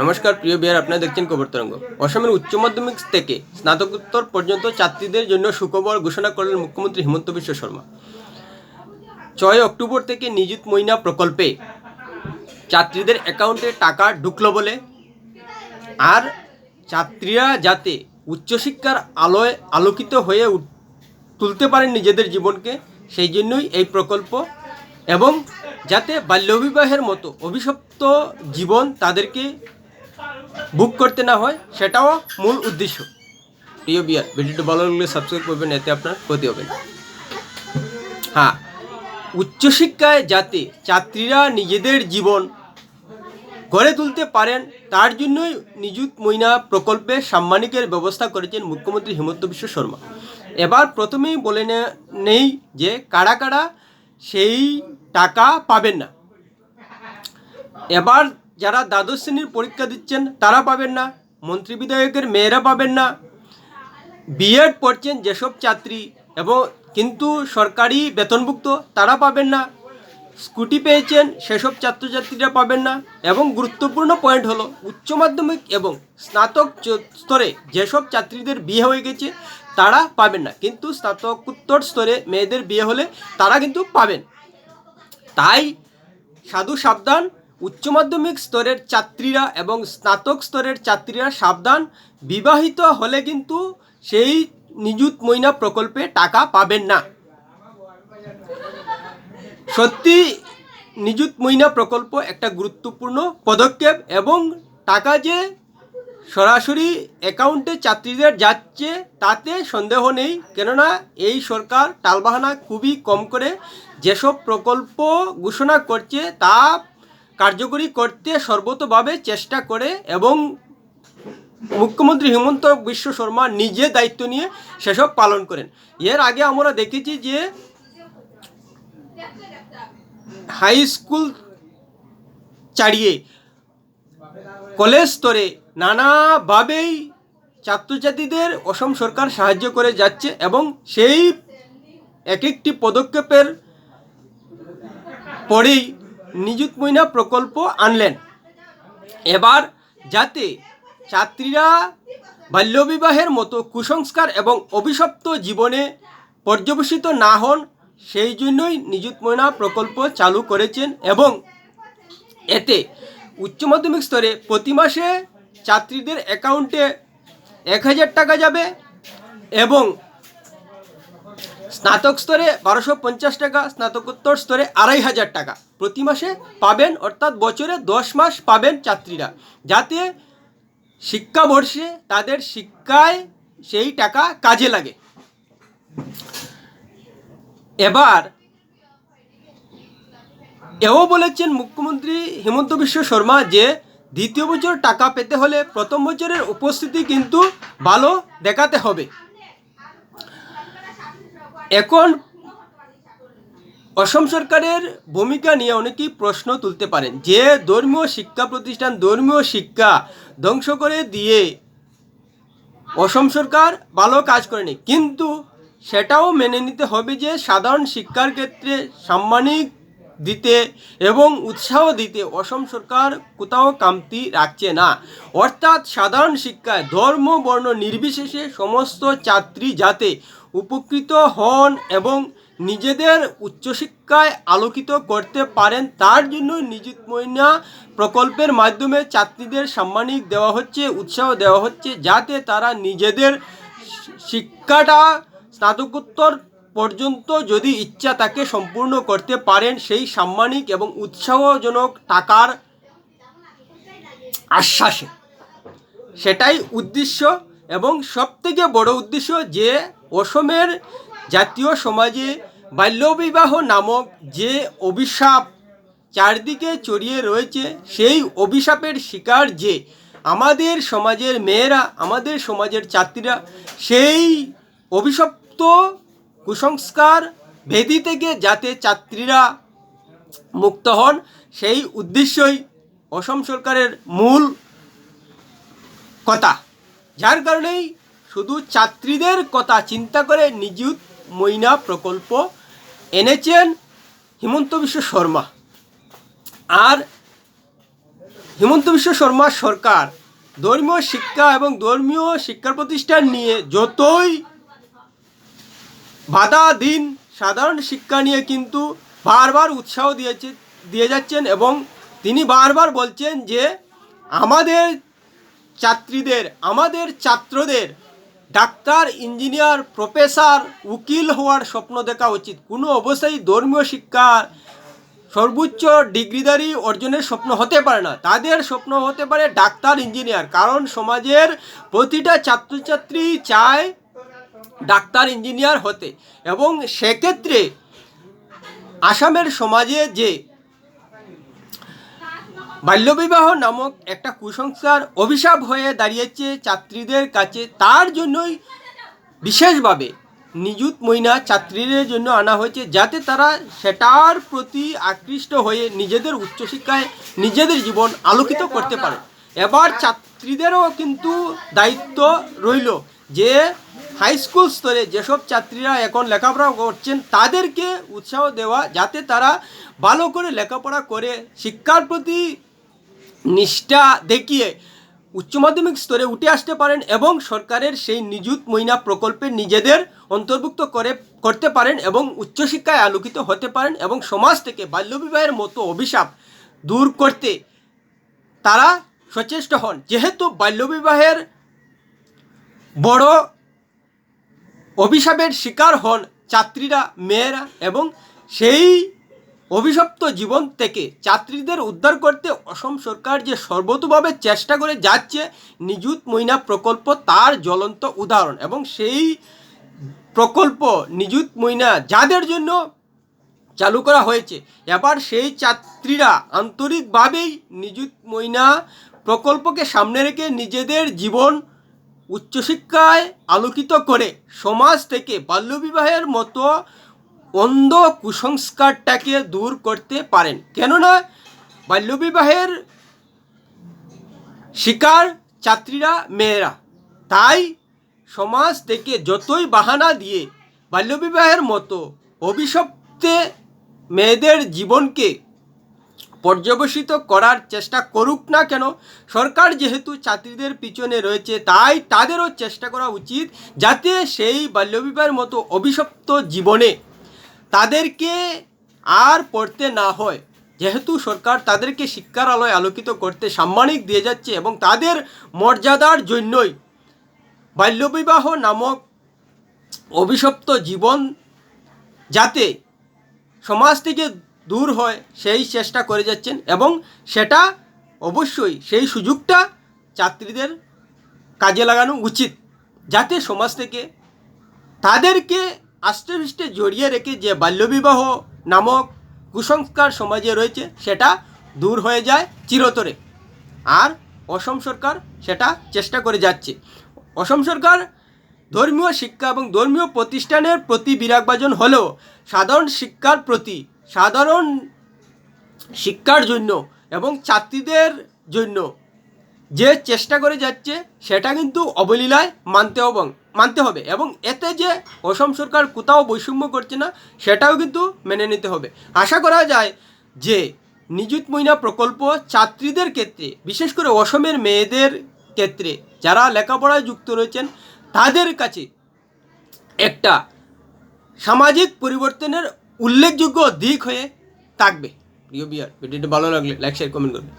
নমস্কার, প্রিয় বিহার, আপনারা দেখছেন খবর তরঙ্গ। অসমের উচ্চ মাধ্যমিক থেকে স্নাতকোত্তর পর্যন্ত ছাত্রীদের জন্য সুখবর ঘোষণা করলেন মুখ্যমন্ত্রী হিমন্ত বিশ্ব শর্মা। ছয় অক্টোবর থেকে নিযুত মইনা প্রকল্পে ছাত্রীদের অ্যাকাউন্টে টাকা ঢুকলো বলে, আর ছাত্রীরা যাতে উচ্চশিক্ষার আলোয় আলোকিত হয়ে তুলতে পারেন নিজেদের জীবনকে, সেই জন্যই এই প্রকল্প এবং যাতে বাল্যবিবাহের মতো অভিশপ্ত জীবন তাদেরকে বুক করতে না হয়, সেটাও মূল উদ্দেশ্য। প্রিয় বিয়ার ভিডিওটি ভালো লাগলে সাবস্ক্রাইব করবেন, এতে আপনার ক্ষতি হবে না। হ্যাঁ উচ্চশিক্ষায় যাতে ছাত্রীরা নিজেদের জীবন গড়ে তুলতে পারেন, তার জন্যই নিযুত মইনা প্রকল্পে সাম্মানিকের ব্যবস্থা করেছেন মুখ্যমন্ত্রী হিমন্ত বিশ্ব শর্মা। এবার প্রথমেই বলে নেই যে কারা কারা সেই টাকা পাবেন না। এবার যারা দ্বাদশ শ্রেণির পরীক্ষা দিচ্ছেন, তারা পাবেন না। মন্ত্রী বিধায়কের মেয়েরা পাবেন না। বিএড পড়ছেন যেসব ছাত্রী এবং কিন্তু সরকারি বেতনভুক্ত, তারা পাবেন না। স্কুটি পেয়েছেন সেসব ছাত্রছাত্রীরা পাবেন না। এবং গুরুত্বপূর্ণ পয়েন্ট হলো, উচ্চ মাধ্যমিক এবং স্নাতক স্তরে যেসব ছাত্রীদের বিয়ে হয়ে গেছে, তারা পাবেন না। কিন্তু স্নাতকোত্তর স্তরে মেয়েদের বিয়ে হলে তারা কিন্তু পাবেন। তাই সাধু সাবধান, উচ্চ মাধ্যমিক স্তরের ছাত্রীরা এবং স্নাতক স্তরের ছাত্রীরা সাবধান। বিবাহিত হলে কিন্তু সেই নিযুত মইনা প্রকল্পে টাকা পাবেন না। সত্যি, নিযুত মইনা প্রকল্প একটা গুরুত্বপূর্ণ পদক্ষেপ এবং টাকা যে সরাসরি অ্যাকাউন্টে ছাত্রীদের যাচ্ছে তাতে সন্দেহ নেই, কেননা এই সরকার টালবাহানা খুবই কম করে যেসব প্রকল্প ঘোষণা করছে তা কার্যকরী করতে সর্বতভাবে চেষ্টা করে এবং মুখ্যমন্ত্রী হিমন্ত বিশ্ব শর্মা নিজে দায়িত্ব নিয়ে সেসব পালন করেন। এর আগে আমরা দেখেছি যে হাই স্কুল ছাড়িয়ে কলেজ স্তরে নানাভাবেই ছাত্রছাত্রীদের অসম সরকার সাহায্য করে যাচ্ছে এবং সেই এক একটি পদক্ষেপের পরেই নিযুত মইনা প্রকল্প আনলেন। এবার যাতে ছাত্রীরা বাল্যবিবাহের মতো কুসংস্কার এবং অভিশপ্ত জীবনে পর্যবেসিত না হন, সেই জন্যই নিযুত ময়না প্রকল্প চালু করেছেন এবং এতে উচ্চ মাধ্যমিক স্তরে প্রতি মাসে ছাত্রীদের অ্যাকাউন্টে এক হাজার টাকা যাবে এবং স্নাতক স্তরে বারোশো পঞ্চাশ টাকা, স্নাতকোত্তর স্তরে আড়াই হাজার টাকা প্রতি মাসে পাবেন, অর্থাৎ বছরে দশ মাস পাবেন ছাত্রীরা। যাতে শিক্ষাবর্ষে তাদের শিক্ষায় সেই টাকা কাজে লাগে। এবার এও বলেছেন মুখ্যমন্ত্রী হেমন্ত বিশ্ব শর্মা যে দ্বিতীয় বছর টাকা পেতে হলে প্রথম বছরের উপস্থিতি কিন্তু ভালো দেখাতে হবে। এখন অসম সরকারের ভূমিকা নিয়ে অনেকেই প্রশ্ন তুলতে পারেন, যে ধর্মীয় শিক্ষা প্রতিষ্ঠান, ধর্মীয় শিক্ষা ধ্বংস করে দিয়ে অসম সরকার ভালো কাজ করেনি। কিন্তু সেটাও মেনে নিতে হবে যে সাধারণ শিক্ষার ক্ষেত্রে সাম্মানিক দিতে এবং উৎসাহ দিতে অসম সরকার কোথাও কামতি রাখছে না। অর্থাৎ সাধারণ শিক্ষায় ধর্ম, বর্ণ নির্বিশেষে সমস্ত ছাত্রী যাতে উপকৃত হন এবং নিজেদের উচ্চশিক্ষায় আলোকিত করতে পারেন, তার জন্য নিযুত মইনা প্রকল্পের মাধ্যমে ছাত্রীদের সাম্মানিক দেওয়া হচ্ছে, উৎসাহ দেওয়া হচ্ছে, যাতে তারা নিজেদের শিক্ষাটা স্নাতকোত্তর পর্যন্ত যদি ইচ্ছা তাকে সম্পূর্ণ করতে পারেন, সেই সাম্মানিক এবং উৎসাহজনক টাকার আশ্বাসে। সেটাই উদ্দেশ্য এবং সবথেকে বড় উদ্দেশ্য যে অসমের জাতীয় সমাজে বাল্যবিবাহ নামক যে অভিশাপ চারদিকে চড়িয়ে রয়েছে, সেই অভিশাপের শিকার যে আমাদের সমাজের মেয়েরা, আমাদের সমাজের ছাত্রীরা, সেই অভিশপ্ত কুসংস্কার ভেদি থেকে যাতে ছাত্রীরা মুক্ত হন, সেই উদ্দেশ্যই অসম সরকারের মূল কথা। যার কারণেই শুধু ছাত্রীদের কথা চিন্তা করে নিযুত মইনা প্রকল্প এনেছেন হিমন্ত বিশ্ব শর্মা। আর হিমন্ত বিশ্ব শর্মা সরকার ধর্মীয় শিক্ষা এবং ধর্মীয় শিক্ষা প্রতিষ্ঠান নিয়ে যতই বাধা দিন। সাধারণ শিক্ষা নিয়ে কিন্তু বারবার উৎসাহ দিয়েছে, দিয়ে যাচ্ছেন এবং তিনি বারবার বলছেন যে, আমাদের ছাত্রীদের, আমাদের ছাত্রদের ডাক্তার, ইঞ্জিনিয়ার, প্রফেসর, উকিল হওয়ার স্বপ্ন দেখা উচিত। কোনো অবস্থায় ধর্মীয় শিক্ষার সর্বোচ্চ ডিগ্রিধারী অর্জনের স্বপ্ন হতে পারে না। তাদের স্বপ্ন হতে পারে ডাক্তার, ইঞ্জিনিয়ার। কারণ সমাজের প্রতিটা ছাত্রছাত্রী চায় ডাক্তার, ইঞ্জিনিয়ার হতে। এবং সেক্ষেত্রে আসামের সমাজে যে বাল্যবিবাহ নামক একটা কুসংস্কার অভিশাপ হয়ে দাঁড়িয়েছে ছাত্রীদের কাছে, তার জন্যই বিশেষভাবে নিযুত মহিনা ছাত্রীদের জন্য আনা হয়েছে, যাতে তারা সেটার প্রতি আকৃষ্ট হয়ে নিজেদের উচ্চশিক্ষায় নিজেদের জীবন আলোকিত করতে পারে। এবার ছাত্রীদেরও কিন্তু দায়িত্ব রইল যে হাই স্কুল স্তরে যেসব ছাত্রীরা এখন লেখাপড়া করছেন, তাদেরকে উৎসাহ দেওয়া যাতে তারা ভালো করে লেখাপড়া করে, শিক্ষার প্রতি নিষ্ঠা দেখিয়ে উচ্চ মাধ্যমিক স্তরে উঠে আসতে পারেন এবং সরকারের সেই নিযুত মহিনা প্রকল্পে নিজেদের অন্তর্ভুক্ত করে, করতে পারেন এবং উচ্চশিক্ষায় আলোকিত হতে পারেন এবং সমাজ থেকে বাল্যবিবাহের মতো অভিশাপ দূর করতে তারা সচেষ্ট হন। যেহেতু বাল্যবিবাহের বড় অভিশাপের শিকার হন ছাত্রীরা, মেয়েরা এবং সেই অভিশপ্ত জীবন থেকে ছাত্রীদের উদ্ধার করতে অসম সরকার যে সর্বতভাবে চেষ্টা করে যাচ্ছে, নিযুত মহিনা প্রকল্প তার জ্বলন্ত উদাহরণ এবং সেই প্রকল্প নিযুত মহিনা যাদের জন্য চালু করা হয়েছে। এবার সেই ছাত্রীরা আন্তরিকভাবেই নিযুত মহিনা প্রকল্পকে সামনে রেখে নিজেদের জীবন উচ্চশিক্ষায় আলোকিত করে সমাজ থেকে বাল্যবিবাহের মতো অন্ধ কুসংস্কারটাকে দূর করতে পারেন। কেননা, বাল্যবিবাহের শিকার ছাত্রীরা, মেয়েরা। তাই সমাজ থেকে যতই বাহানা দিয়ে বাল্যবিবাহের মতো অভিশপ্তে মেয়েদের জীবনকে পর্যবেসিত করার চেষ্টা করুক না কেন, সরকার যেহেতু ছাত্রীদের পিছনে রয়েছে, তাই তাদেরও চেষ্টা করা উচিত যাতে সেই বাল্যবিবাহের মতো অভিশপ্ত জীবনে তাদেরকে আর পড়তে না হয়। যেহেতু সরকার তাদেরকে শিক্ষার আলোয় আলোকিত করতে সাম্মানিক দিয়ে যাচ্ছে এবং তাদের মর্যাদার জন্যই বাল্যবিবাহ নামক অভিশপ্ত জীবন যাতে সমাজ থেকে দূর হয়, সেই চেষ্টা করে যাচ্ছেন এবং সেটা অবশ্যই সেই সুযোগটা ছাত্রীদের কাজে লাগানো উচিত যাতে সমাজ থেকে তাদেরকে আস্তে জড়িয়ে রেখে যে বাল্যবিবাহ নামক কুসংস্কার সমাজে রয়েছে, সেটা দূর হয়ে যায় চিরতরে। আর অসম সরকার সেটা চেষ্টা করে যাচ্ছে। অসম সরকার ধর্মীয় শিক্ষা এবং ধর্মীয় প্রতিষ্ঠানের প্রতি বিরাগভাজন হলেও সাধারণ শিক্ষার প্রতি সাধারণ শিক্ষার জন্য এবং ছাত্রীদের জন্য যে চেষ্টা করে যাচ্ছে, সেটা কিন্তু অবলীলায় মানতে হবে মানতে হবে এবং এতে যে অসম সরকার কোথাও বৈষম্য করছে না, সেটাও কিন্তু মেনে নিতে হবে। আশা করা যায় যে নিযুত মহিনা প্রকল্প ছাত্রীদের ক্ষেত্রে, বিশেষ করে অসমের মেয়েদের ক্ষেত্রে, যারা লেখাপড়ায় যুক্ত রয়েছেন, তাদের কাছে একটা সামাজিক পরিবর্তনের উল্লেখযোগ্য দিক হয়ে থাকবে। প্রিয় বিয়ার ভিডিওটি ভালো লাগলে লাইক শেয়ার কমেন্ট করবে।